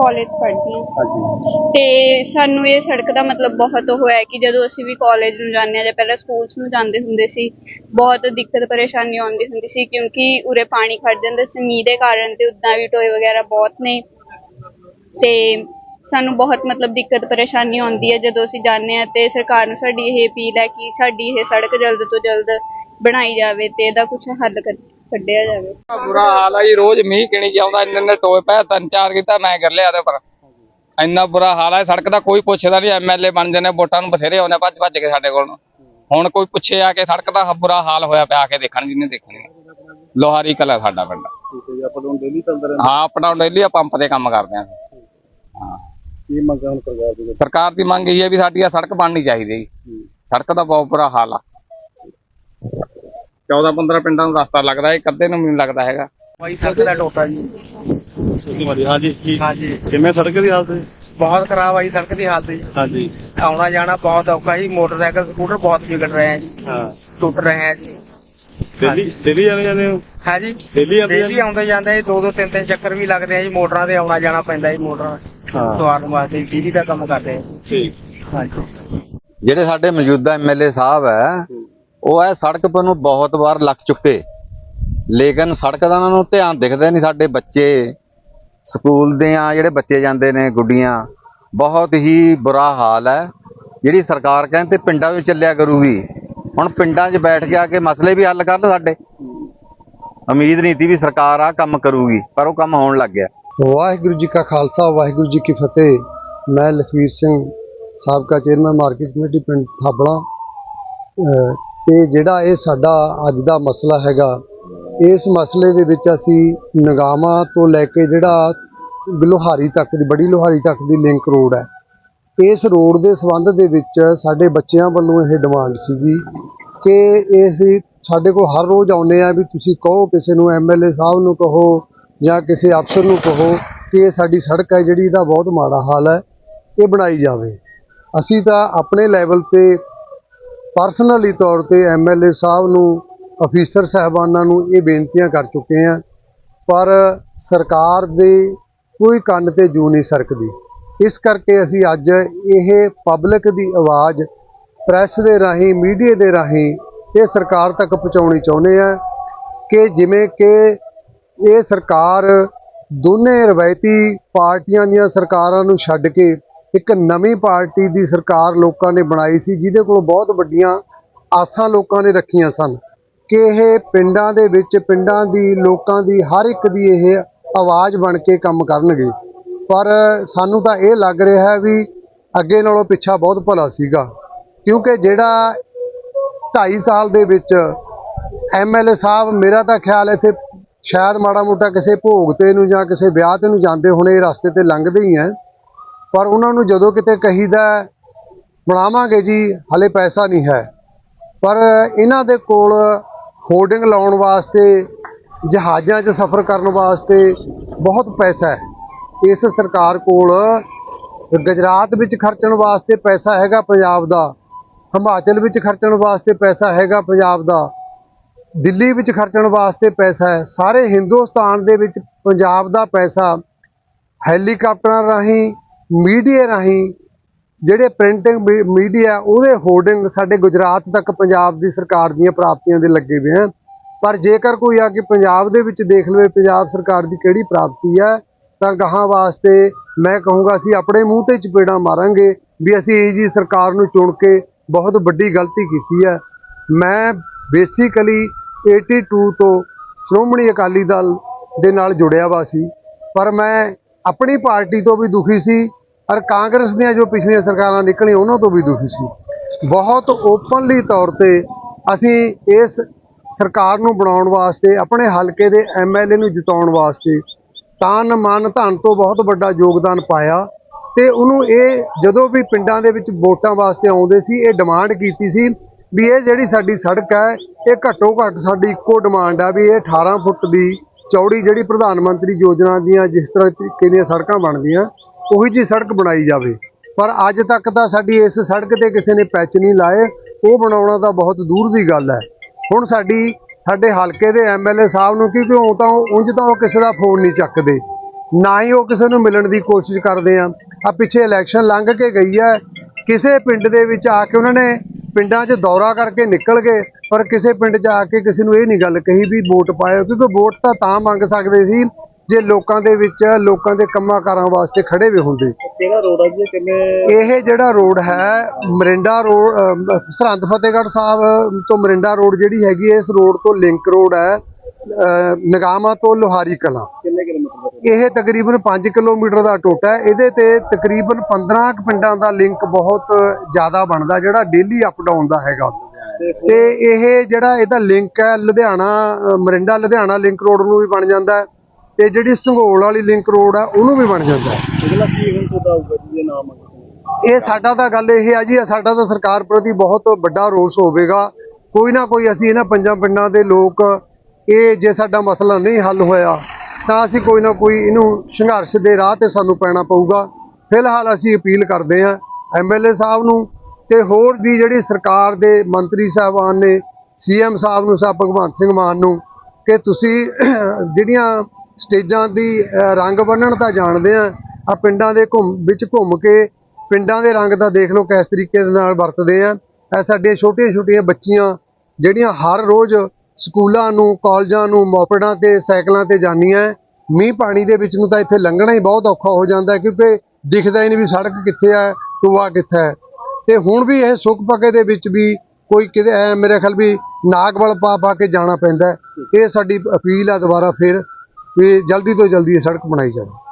College ਪੜ੍ਹਦੀ ਹਾਂ। ਹਾਂਜੀ। ਤੇ ਸਾਨੂੰ ਇਹ ਸੜਕ ਦਾ ਮਤਲਬ ਬਹੁਤ ਉਹ ਹੈ ਕਿ ਜਦੋਂ ਅਸੀਂ ਵੀ ਕਾਲਜ ਨੂੰ ਜਾਂਦੇ ਹਾਂ ਜਾਂ ਪਹਿਲਾਂ ਸਕੂਲਸ ਨੂੰ ਜਾਂਦੇ ਹੁੰਦੇ ਸੀ ਬਹੁਤ ਦਿੱਕਤ ਪਰੇਸ਼ਾਨੀ ਆਉਂਦੀ ਹੁੰਦੀ ਸੀ ਕਿਉਂਕਿ ਉਰੇ ਪਾਣੀ ਖੜ ਜਾਂਦਾ ਸੀ ਮੀਂਹ ਦੇ ਕਾਰਨ ਤੇ ਉਦਾਂ ਵੀ ਟੋਏ ਵਗੈਰਾ ਬਹੁਤ ਨੇ। ਤੇ ਸਾਨੂੰ ਬਹੁਤ ਮਤਲਬ ਦਿੱਕਤ ਪਰੇਸ਼ਾਨੀ ਆਉਂਦੀ ਹੈ ਜਦੋਂ ਅਸੀਂ ਜਾਂਦੇ ਹਾਂ ਤੇ ਸਰਕਾਰ ਨੂੰ ਸਾਡੀ ਇਹ ਅਪੀਲ ਹੈ ਕਿ ਸਾਡੀ ਇਹ ਸੜਕ ਜਲਦ ਤੋਂ ਜਲਦ ਬਣਾਈ ਜਾਵੇ ਤੇ ਇਹਦਾ ਕੁਝ ਹੱਲ ਕੱਢ- ਕੱਢਿਆ ਜਾਵੇ। ਬੁਰਾ ਹਾਲ ਆ ਜੀ ਰੋਜ਼ ਮੀਂਹ ਕਿਣੀ ਜਾਂਦਾ ਇੰਨੇ ਇੰਨੇ ਟੋਏ ਪਏ ਤਿੰਨ ਚਾਰ ਕੀਤਾ ਮੈਂ ਕਰ ਲਿਆ ਇਹਦੇ ਪਰ ਇੰਨਾ ਬੁਰਾ ਹਾਲ ਹੈ ਸੜਕ ਦਾ ਕੋਈ ਪੁੱਛਦਾ ਨਹੀਂ ਐਮਐਲਏ ਬਣ ਜਾਂਦੇ ਵੋਟਾਂ ਨੂੰ ਬਥੇਰੇ ਆਉਂਦੇ ਭੱਜ ਭੱਜ ਕੇ ਸਾਡੇ ਕੋਲ ਨੂੰ। ਹੁਣ ਕੋਈ ਪੁੱਛੇ ਆ ਕੇ ਸੜਕ ਦਾ ਬੁਰਾ ਹਾਲ ਹੋਇਆ ਪਿਆ ਆ ਕੇ ਦੇਖਣ ਜਿਹਨੇ ਦੇਖਣੀ ਲੋਹਾਰੀ ਕਲਾ ਸਾਡਾ ਪਿੰਡ। ਠੀਕ ਹੈ ਜੀ ਆਪਾਂ ਨੂੰ ਡੇਲੀ ਚੱਲਦਾ ਰਹਿੰਦਾ ਹਾਂ ਆਪਣਾ ਡੇਲੀ ਆ ਪੰਪ ਤੇ ਕੰਮ ਕਰਦੇ ਆ। ਹਾਂ। ਕੀ ਮੰਗਾਂ ਹੁਣ ਸਰਕਾਰ ਦੀ? ਸਰਕਾਰ ਦੀ ਮੰਗ ਇਹ ਹੈ ਵੀ ਸਾਡੀ ਆ ਸੜਕ ਬਣਨੀ ਚਾਹੀਦੀ ਹੈ। ਸੜਕ ਦਾ ਬਹੁਤ ਬੁਰਾ ਹਾਲ ਆ। 14 15 ਪਿੰਡਾਂ ਨੂੰ ਰਸਤਾ ਲੱਗਦਾ ਇਹ ਕੱਦੇ ਨੂੰ ਨਹੀਂ ਲੱਗਦਾ ਹੈਗਾ। ਬਾਈ ਸੜਕ ਦਾ ਟੋਟਾ ਜੀ। ਹਾਂਜੀ ਕੀ ਹਾਂਜੀ। ਕਿਵੇਂ ਸੜਕ ਦੀ ਹਾਲਤ? ਹੈ? ਬਹੁਤ ਖਰਾਬ ਆਈ ਸੜਕ ਦੀ ਹਾਲਤ ਜੀ। ਹਾਂਜੀ। ਆਉਣਾ ਜਾਣਾ ਬਹੁਤ ਔਖਾ ਜੀ ਮੋਟਰਸਾਈਕਲ ਸਕੂਟਰ ਬਹੁਤ ਵਿਗੜ ਰਹੇ ਹੈ ਜੀ। ਹਾਂ। ਟੁੱਟ ਰਹੇ ਹੈ ਜੀ। ਦਿੱਲੀ ਦਿੱਲੀ ਜਾਂਦੇ ਜਾਂਦੇ ਹੋ? ਹੈ ਜੀ ਦਿੱਲੀ ਆਉਂਦੇ ਡੇਲੀ ਆਉਂਦੇ ਜਾਂਦੇ ਜੀ ਦੋ ਦੋ ਤਿੰਨ ਤਿੰਨ ਚੱਕਰ ਵੀ ਲੱਗਦੇ ਆ ਜੀ ਮੋਟਰਾਂ ਤੇ ਆਉਣਾ ਜਾਣਾ ਪੈਂਦਾ ਜੀ ਮੋਟਰਾਂ ਹਾਂ। ਸਵਾਰਨ ਵਾਸਤੇ ਬਿਜਲੀ ਦਾ ਕੰਮ ਕਰਦੇ ਆ। ਠੀਕ। ਹਾਂਜੀ। ਜਿਹੜੇ ਸਾਡੇ ਮੌਜੂਦਾ ਐਮਐਲਏ ਸਾਹਿਬ ਹੈ। ਉਹ ਇਹ ਸੜਕ ਪਰ ਨੂੰ ਬਹੁਤ ਵਾਰ ਲੱਗ ਚੁੱਕੇ। ਲੇਕਿਨ ਸੜਕ ਦਾ ਉਹਨਾਂ ਨੂੰ ਧਿਆਨ ਦਿਖਦਾ ਨਹੀਂ ਸਾਡੇ ਬੱਚੇ। ਸਕੂਲ ਦੇ ਆ ਜਿਹੜੇ ਬੱਚੇ ਜਾਂਦੇ ਨੇ, ਗੁੱਡੀਆਂ, ਬਹੁਤ ਹੀ ਬੁਰਾ ਹਾਲ ਹੈ ਜਿਹੜੀ ਸਰਕਾਰ ਕਹਿੰਦੇ ਪਿੰਡਾਂ ਵਿੱਚ ਚੱਲਿਆ ਕਰੂਗੀ। ਹੁਣ ਪਿੰਡਾਂ 'ਚ ਬੈਠ ਕੇ ਆ ਕੇ ਮਸਲੇ ਵੀ ਹੱਲ ਕਰਨ ਸਾਡੇ। ਉਮੀਦ ਨਹੀਂ ਸੀ ਵੀ ਸਰਕਾਰ ਆ ਕੰਮ ਕਰੂਗੀ, ਪਰ ਉਹ ਕੰਮ ਹੋਣ ਲੱਗ ਗਿਆ। ਵਾਹਿਗੁਰੂ ਜੀ ਕਾ ਖਾਲਸਾ, ਵਾਹਿਗੁਰੂ ਜੀ ਕੀ ਫਤਿਹ। ਮੈਂ ਲਖਵੀਰ ਸਿੰਘ, ਸਾਬਕਾ ਚੇਅਰਮੈਨ ਮਾਰਕੀਟ ਕਮੇਟੀ ਪਿੰਡ ਥਾਬੜਾ। ਤੇ ਜਿਹੜਾ ਇਹ ਸਾਡਾ ਅੱਜ ਦਾ ਮਸਲਾ ਹੈਗਾ, ਇਸ ਮਸਲੇ ਦੇ ਵਿੱਚ ਅਸੀਂ ਨਗਾਮਾ ਤੋਂ ਲੈ ਕੇ ਜਿਹੜਾ ਲੋਹਾਰੀ ਤੱਕ ਦੀ, ਬੜੀ ਲੋਹਾਰੀ ਤੱਕ ਦੀ ਲਿੰਕ ਰੋਡ ਹੈ। ਇਸ ਰੋਡ ਦੇ ਸੰਬੰਧ ਦੇ ਵਿੱਚ ਸਾਡੇ ਬੱਚਿਆਂ ਵੱਲੋਂ ਇਹ ਡਿਮਾਂਡ ਸੀਗੀ ਕਿ ਇਹ ਅਸੀਂ ਸਾਡੇ ਕੋਲ ਹਰ ਰੋਜ਼ ਆਉਂਦੇ ਆ ਵੀ ਤੁਸੀਂ ਕਹੋ, ਕਿਸੇ ਨੂੰ ਐਮਐਲਏ ਸਾਹਿਬ ਨੂੰ ਕਹੋ ਜਾਂ ਕਿਸੇ ਅਫਸਰ ਨੂੰ ਕਹੋ ਕਿ ਇਹ ਸਾਡੀ ਸੜਕ ਹੈ ਜਿਹੜੀ ਇਹਦਾ ਬਹੁਤ ਮਾੜਾ ਹਾਲ ਹੈ, ਇਹ ਬਣਾਈ ਜਾਵੇ। ਅਸੀਂ ਤਾਂ ਆਪਣੇ ਲੈਵਲ ਤੇ ਪਰਸਨਲੀ ਤੌਰ ਤੇ ਐਮਐਲਏ ਸਾਹਿਬ ਨੂੰ ਅਫੀਸਰ ਸਾਹਿਬਾਨਾਂ ਨੂੰ ਇਹ ਬੇਨਤੀਆਂ ਕਰ ਚੁੱਕੇ ਹਾਂ, ਪਰ ਸਰਕਾਰ ਦੇ ਕੋਈ ਕੰਨ ਤੇ ਜੂ ਨਹੀਂ ਸਰਕਦੀ। ਇਸ ਕਰਕੇ ਅਸੀਂ ਅੱਜ ਇਹ ਪਬਲਿਕ ਦੀ ਆਵਾਜ਼ ਪ੍ਰੈਸ ਦੇ ਰਾਹੀਂ ਮੀਡੀਆ ਦੇ ਰਾਹੀਂ ਇਹ ਸਰਕਾਰ ਤੱਕ ਪਹੁੰਚਾਉਣੀ ਚਾਹੁੰਦੇ ਆ ਕਿ ਜਿਵੇਂ ਕਿ ਇਹ ਸਰਕਾਰ ਦੋਨੇ ਰਵਾਇਤੀ ਪਾਰਟੀਆਂ ਦੀਆਂ ਸਰਕਾਰਾਂ ਨੂੰ ਛੱਡ ਕੇ ਇੱਕ ਨਵੀਂ ਪਾਰਟੀ ਦੀ ਸਰਕਾਰ ਲੋਕਾਂ ਨੇ ਬਣਾਈ ਸੀ, ਜਿਹਦੇ ਕੋਲ ਬਹੁਤ ਵੱਡੀਆਂ ਆਸਾਂ ਲੋਕਾਂ ਨੇ ਰੱਖੀਆਂ ਸਨ ਕਿ ਇਹ ਪਿੰਡਾਂ ਦੇ ਵਿੱਚ, ਪਿੰਡਾਂ ਦੀ, ਲੋਕਾਂ ਦੀ ਹਰ ਇੱਕ ਦੀ ਇਹ ਆਵਾਜ਼ ਬਣ ਕੇ ਕੰਮ ਕਰਨਗੇ। ਪਰ ਸਾਨੂੰ ਤਾਂ ਇਹ ਲੱਗ ਰਿਹਾ ਹੈ ਵੀ ਅੱਗੇ ਨਾਲੋਂ ਪਿੱਛਾ ਬਹੁਤ ਭਲਾ ਸੀਗਾ, ਕਿਉਂਕਿ ਜਿਹੜਾ 2.5 ਸਾਲ ਦੇ ਵਿੱਚ ਐਮਐਲਏ ਸਾਹਿਬ, ਮੇਰਾ ਤਾਂ ਖਿਆਲ ਇੱਥੇ ਸ਼ਾਇਦ ਮਾੜਾ ਮੋਟਾ ਕਿਸੇ ਭੋਗ ਤੇ ਨੂੰ ਜਾਂ ਕਿਸੇ ਵਿਆਹ ਤੇ ਨੂੰ ਜਾਂਦੇ ਹੋਣੇ ਰਸਤੇ ਤੇ ਲੰਘਦੇ ਹੀ ਆ ਪਰ ਉਹਨਾਂ ਨੂੰ ਜਦੋਂ ਕਿਤੇ ਕਹੀਦਾ ਬਣਾਵਾਂਗੇ ਜੀ, ਹਲੇ ਪੈਸਾ ਨਹੀਂ ਹੈ। ਪਰ ਇਹਨਾਂ ਦੇ ਕੋਲ ਹੋਰਡਿੰਗ ਲਾਉਣ ਵਾਸਤੇ, ਜਹਾਜ਼ਾਂ 'ਚ ਸਫ਼ਰ ਕਰਨ ਵਾਸਤੇ ਬਹੁਤ ਪੈਸਾ ਹੈ। ਇਸ ਸਰਕਾਰ ਕੋਲ ਗੁਜਰਾਤ ਵਿੱਚ ਖਰਚਣ ਵਾਸਤੇ ਪੈਸਾ ਹੈਗਾ ਪੰਜਾਬ ਦਾ, ਹਿਮਾਚਲ ਵਿੱਚ ਖਰਚਣ ਵਾਸਤੇ ਪੈਸਾ ਹੈਗਾ ਪੰਜਾਬ ਦਾ, ਦਿੱਲੀ ਵਿੱਚ ਖਰਚਣ ਵਾਸਤੇ ਪੈਸਾ ਹੈ। ਸਾਰੇ ਹਿੰਦੁਸਤਾਨ ਦੇ ਵਿੱਚ ਪੰਜਾਬ ਦਾ ਪੈਸਾ, ਹੈਲੀਕਾਪਟਰਾਂ ਰਾਹੀਂ ਮੀਡੀਆ ਰਾਹੀਂ ਜਿਹੜੇ ਪ੍ਰਿੰਟਿੰਗ ਮੀਡੀਆ ਉਹਦੇ ਹੋਰਡਿੰਗ ਸਾਡੇ ਗੁਜਰਾਤ ਤੱਕ ਪੰਜਾਬ ਦੀ ਸਰਕਾਰ ਦੀਆਂ ਪ੍ਰਾਪਤੀਆਂ ਦੇ ਲੱਗੇ ਹੋਏ ਹਨ ਪਰ ਜੇਕਰ ਕੋਈ ਆ ਕੇ ਪੰਜਾਬ ਦੇ ਵਿੱਚ ਦੇਖ ਲਵੇ ਪੰਜਾਬ ਸਰਕਾਰ ਦੀ ਕਿਹੜੀ ਪ੍ਰਾਪਤੀ ਹੈ ਤਾਂ ਗਾਹਾਂ ਵਾਸਤੇ ਮੈਂ ਕਹੂੰਗਾ ਅਸੀਂ ਆਪਣੇ ਮੂੰਹ ਤੇ ਚਪੇੜਾਂ ਮਾਰਾਂਗੇ ਵੀ ਅਸੀਂ ਇਹ ਜੀ ਸਰਕਾਰ ਨੂੰ ਚੁਣ ਕੇ ਬਹੁਤ ਵੱਡੀ ਗਲਤੀ ਕੀਤੀ ਹੈ ਮੈਂ ਬੇਸਿਕਲੀ 82 ਤੋਂ ਸ਼੍ਰੋਮਣੀ ਅਕਾਲੀ ਦਲ ਦੇ ਨਾਲ ਜੁੜਿਆ ਵਾ ਸੀ। ਪਰ ਮੈਂ ਆਪਣੀ ਪਾਰਟੀ ਤੋਂ ਵੀ ਦੁਖੀ ਸੀ ਔਰ ਕਾਂਗਰਸ ਦੀਆਂ ਜੋ ਪਿਛਲੀਆਂ ਸਰਕਾਰਾਂ ਨਿਕਲੀਆਂ, ਉਹਨਾਂ ਤੋਂ ਵੀ ਦੁਖੀ ਸੀ। ਬਹੁਤ ਓਪਨਲੀ ਤੌਰ ਤੇ ਅਸੀਂ ਇਸ ਸਰਕਾਰ ਨੂੰ ਬਣਾਉਣ ਵਾਸਤੇ, ਆਪਣੇ ਹਲਕੇ ਦੇ ਐਮਐਲਏ ਨੂੰ ਜਿਤਾਉਣ ਵਾਸਤੇ ਤਨ ਮਨ ਧਨ ਤੋਂ ਬਹੁਤ ਵੱਡਾ ਯੋਗਦਾਨ ਪਾਇਆ ਤੇ ਉਹਨੂੰ ਇਹ ਜਦੋਂ ਵੀ ਪਿੰਡਾਂ ਦੇ ਵਿੱਚ ਵੋਟਾਂ ਵਾਸਤੇ ਆਉਂਦੇ ਸੀ, ਇਹ ਡਿਮਾਂਡ ਕੀਤੀ ਸੀ ਵੀ ਇਹ ਜਿਹੜੀ ਸਾਡੀ ਸੜਕ ਹੈ, ਇਹ ਘੱਟੋ ਘੱਟ ਸਾਡੀ ਇੱਕੋ ਡਿਮਾਂਡ ਆ ਵੀ ਇਹ 18 ਫੁੱਟ ਦੀ ਚੌੜੀ ਜਿਹੜੀ ਪ੍ਰਧਾਨ ਮੰਤਰੀ ਯੋਜਨਾ ਦੀਆਂ ਜਿਸ ਤਰ੍ਹਾਂ ਤਰੀਕੇ ਦੀਆਂ ਸੜਕਾਂ ਬਣਦੀਆਂ ਉਹੀ ਜੀ ਸੜਕ ਬਣਾਈ ਜਾਵੇ। ਪਰ ਅੱਜ ਤੱਕ ਤਾਂ ਸਾਡੀ ਇਸ ਸੜਕ ਤੇ ਕਿਸੇ ਨੇ ਪੈਚ ਨਹੀਂ ਲਾਏ, ਉਹ ਬਣਾਉਣਾ ਤਾਂ ਬਹੁਤ ਦੂਰ ਦੀ ਗੱਲ ਹੈ। ਹੁਣ ਸਾਡੀ, ਸਾਡੇ ਹਲਕੇ ਦੇ ਐਮਐਲਏ ਸਾਹਿਬ ਨੂੰ ਕਿਉਂਕਿ ਉਹ ਤਾਂ, ਉਂਝ ਤਾਂ ਉਹ ਕਿਸੇ ਦਾ ਫੋਨ ਨਹੀਂ ਚੱਕਦੇ। ਨਾ ਹੀ ਉਹ ਕਿਸੇ ਨੂੰ ਮਿਲਣ ਦੀ ਕੋਸ਼ਿਸ਼ ਕਰਦੇ ਆ। ਆ ਪਿੱਛੇ ਇਲੈਕਸ਼ਨ ਲੰਘ ਕੇ ਗਈ ਹੈ। ਕਿਸੇ ਪਿੰਡ ਦੇ ਵਿੱਚ ਆ ਕੇ ਉਹਨਾਂ ਨੇ ਪਿੰਡਾਂ 'ਚ ਦੌਰਾ ਕਰਕੇ ਨਿਕਲ ਗਏ, ਪਰ ਕਿਸੇ ਪਿੰਡ 'ਚ ਆ ਕੇ ਕਿਸੇ ਨੂੰ ਇਹ ਨਹੀਂ ਗੱਲ ਕਹੀ ਵੀ ਵੋਟ ਪਾਇਓ, ਕਿਉਂਕਿ ਵੋਟ ਤਾਂ ਤਾਂ ਮੰਗ ਸਕਦੇ ਸੀ। ਜੇ ਲੋਕਾਂ ਦੇ ਵਿੱਚ ਲੋਕਾਂ ਦੇ ਕੰਮਾਂ ਕਾਰਾਂ ਵਾਸਤੇ ਖੜੇ ਵੀ ਹੁੰਦੇ। ਕਿਹੜਾ ਰੋਡ ਆ ਜੀ? ਇਹ ਕਿੰਨੇ ਇਹ ਜਿਹੜਾ ਰੋਡ ਹੈ ਮਰਿੰਡਾ ਰੋਡ ਸਰਹੰਦ ਫਤਿਹਗੜ੍ਹ ਸਾਹਿਬ ਤੋਂ ਮਰਿੰਡਾ ਰੋਡ ਜਿਹੜੀ ਹੈਗੀ ਇਸ ਰੋਡ ਤੋਂ ਲਿੰਕ ਰੋਡ ਹੈ ਨਗਾਮਾ ਤੋਂ ਲੋਹਾਰੀ ਕਲਾਂ। ਇਹ ਤਕਰੀਬਨ 5 ਕਿਲੋਮੀਟਰ ਦਾ ਟੋਟਾ ਹੈ। ਇਹਦੇ ਤੇ ਤਕਰੀਬਨ 15 ਕੁ ਪਿੰਡਾਂ ਦਾ ਲਿੰਕ ਬਹੁਤ ਜ਼ਿਆਦਾ ਬਣਦਾ ਜਿਹੜਾ ਡੇਲੀ ਅਪ ਡਾਊਨ ਦਾ ਹੈਗਾ। ਤੇ ਇਹ ਜਿਹੜਾ ਇਹਦਾ ਲਿੰਕ ਹੈ ਲੁਧਿਆਣਾ ਮਰਿੰਡਾ ਲੁਧਿਆਣਾ ਲਿੰਕ ਰੋਡ ਨੂੰ ਵੀ ਬਣ ਜਾਂਦਾ ਹੈ। ਤੇ ਜਿਹੜੀ ਸੰਘੋਲ ਵਾਲੀ ਲਿੰਕ ਰੋਡ ਹੈ ਉਹਨੂੰ ਵੀ ਬਣ ਜਾਂਦਾ ਹੈ। ਅਗਲਾ ਕੀ ਹੁਣ ਤੁਹਾਡਾ ਆਊਗਾ ਜੀ ਇਹ ਨਾਮ ਇਹ ਸਾਡਾ ਤਾਂ ਗੱਲ ਇਹ ਆ ਜੀ ਸਾਡਾ ਤਾਂ ਸਰਕਾਰ ਪ੍ਰਤੀ ਬਹੁਤ ਵੱਡਾ ਰੋਸ ਹੋਵੇਗਾ। ਕੋਈ ਨਾ ਕੋਈ ਅਸੀਂ ਇਹਨਾਂ ਪੰਜਾਂ ਪਿੰਡਾਂ ਦੇ ਲੋਕ ਇਹ ਜੇ ਸਾਡਾ ਮਸਲਾ ਨਹੀਂ ਹੱਲ ਹੋਇਆ ਤਾਂ ਅਸੀਂ ਕੋਈ ਨਾ ਕੋਈ ਇਹਨੂੰ ਸੰਘਰਸ਼ ਦੇ ਰਾਹ ਤੇ ਸਾਨੂੰ ਪੈਣਾ ਪਊਗਾ। ਫਿਲਹਾਲ ਅਸੀਂ ਅਪੀਲ ਕਰਦੇ ਹਾਂ ਐਮਐਲਏ ਸਾਹਿਬ ਨੂੰ ਤੇ ਹੋਰ ਵੀ ਜਿਹੜੀ ਸਰਕਾਰ ਦੇ ਮੰਤਰੀ ਸਾਹਿਬਾਨ ਨੇ ਸੀਐਮ ਸਾਹਿਬ ਨੂੰ ਸਾਹਿਬ ਭਗਵੰਤ ਸਿੰਘ ਮਾਨ ਨੂੰ ਕਿ ਤੁਸੀਂ ਜਿਹੜੀਆਂ ਸਟੇਜਾਂ ਦੀ ਰੰਗ ਬੰਨਣ ਤਾਂ ਜਾਣਦੇ ਆ। ਆ ਪਿੰਡਾਂ ਦੇ ਘੁੰਮ, ਵਿੱਚ ਘੁੰਮ ਕੇ ਪਿੰਡਾਂ ਦੇ ਰੰਗ ਤਾਂ ਦੇਖ ਲਓ ਕਿਸ ਤਰੀਕੇ ਦੇ ਨਾਲ ਵਰਤਦੇ ਆ। ਇਹ ਸਾਡੀਆਂ ਛੋਟੀਆਂ ਛੋਟੀਆਂ ਬੱਚੀਆਂ ਜਿਹੜੀਆਂ ਹਰ ਰੋਜ਼ ਸਕੂਲਾਂ ਨੂੰ, ਕਾਲਜਾਂ ਨੂੰ, ਮੋਪੜਾਂ ਤੇ, ਸਾਈਕਲਾਂ ਤੇ ਜਾਂਦੀਆਂ ਮੀਂਹ ਪਾਣੀ ਦੇ ਵਿੱਚ ਨੂੰ ਤਾਂ ਇੱਥੇ ਲੰਘਣਾ ਹੀ ਬਹੁਤ ਔਖਾ ਹੋ ਜਾਂਦਾ ਕਿਉਂਕਿ ਦਿਖਦਾ ਹੀ ਨਹੀਂ ਵੀ ਸੜਕ ਕਿੱਥੇ ਹੈ ਟੋਆ ਕਿੱਥੇ ਹੈ ਤੇ ਹੁਣ ਵੀ ਇਹ ਸੁੱਕ ਪੱਕੇ ਦੇ ਵਿੱਚ ਵੀ ਕੋਈ ਕਿਤੇ, ਐ ਮੇਰੇ ਖਿਆਲ ਵੀ ਨਾਗਵਲ ਪਾ ਪਾ ਕੇ ਜਾਣਾ ਪੈਂਦਾ ਇਹ ਸਾਡੀ ਅਪੀਲ ਆ ਦੁਬਾਰਾ ਫਿਰ ਵੀ ਜਲਦੀ ਤੋਂ ਜਲਦੀ ਇਹ ਸੜਕ ਬਣਾਈ ਜਾਵੇ।